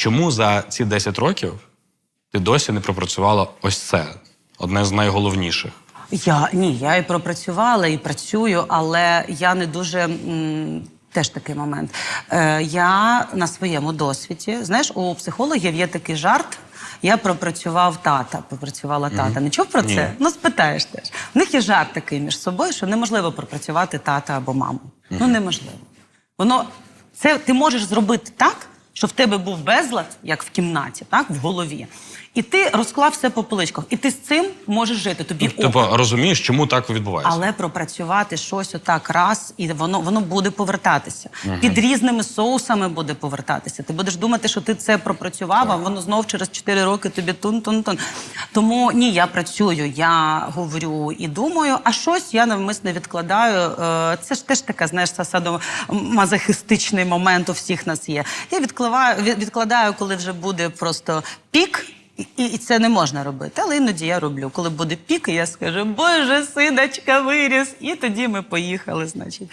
Чому за ці 10 років ти досі не пропрацювала ось це? Одне з найголовніших. Я ні, я і пропрацювала, і працюю, але я не дуже. м, Теж такий момент. Е, я на своєму досвіді, знаєш, у психологів є такий жарт. Я пропрацював тата, пропрацювала тата. Не чув про це? Ні. Ну, спитаєш теж. В них є жарт такий між собою, що неможливо пропрацювати тата або маму. Ну, неможливо. Воно це ти можеш зробити так, що в тебе був безлад, як в кімнаті, так, в голові. І ти розклав все по поличках. І ти з цим можеш жити. Тобі. Типу, розумієш, чому так відбувається? Але пропрацювати щось отак раз, і воно воно буде повертатися. Під різними соусами буде повертатися. Ти будеш думати, що ти це пропрацював, а воно знов через 4 роки тобі тун-тун-тун. Тому ні, я працюю, я говорю і думаю, а щось я навмисно відкладаю. Е, Це ж теж така, знаєш, садомазохистичний момент у всіх нас є. Я відкладаю, від- відкладаю, коли вже буде просто пік. І, і це не можна робити, але іноді я роблю. Коли буде пік, я скажу, Боже, синочка виріс, і тоді ми поїхали, значить.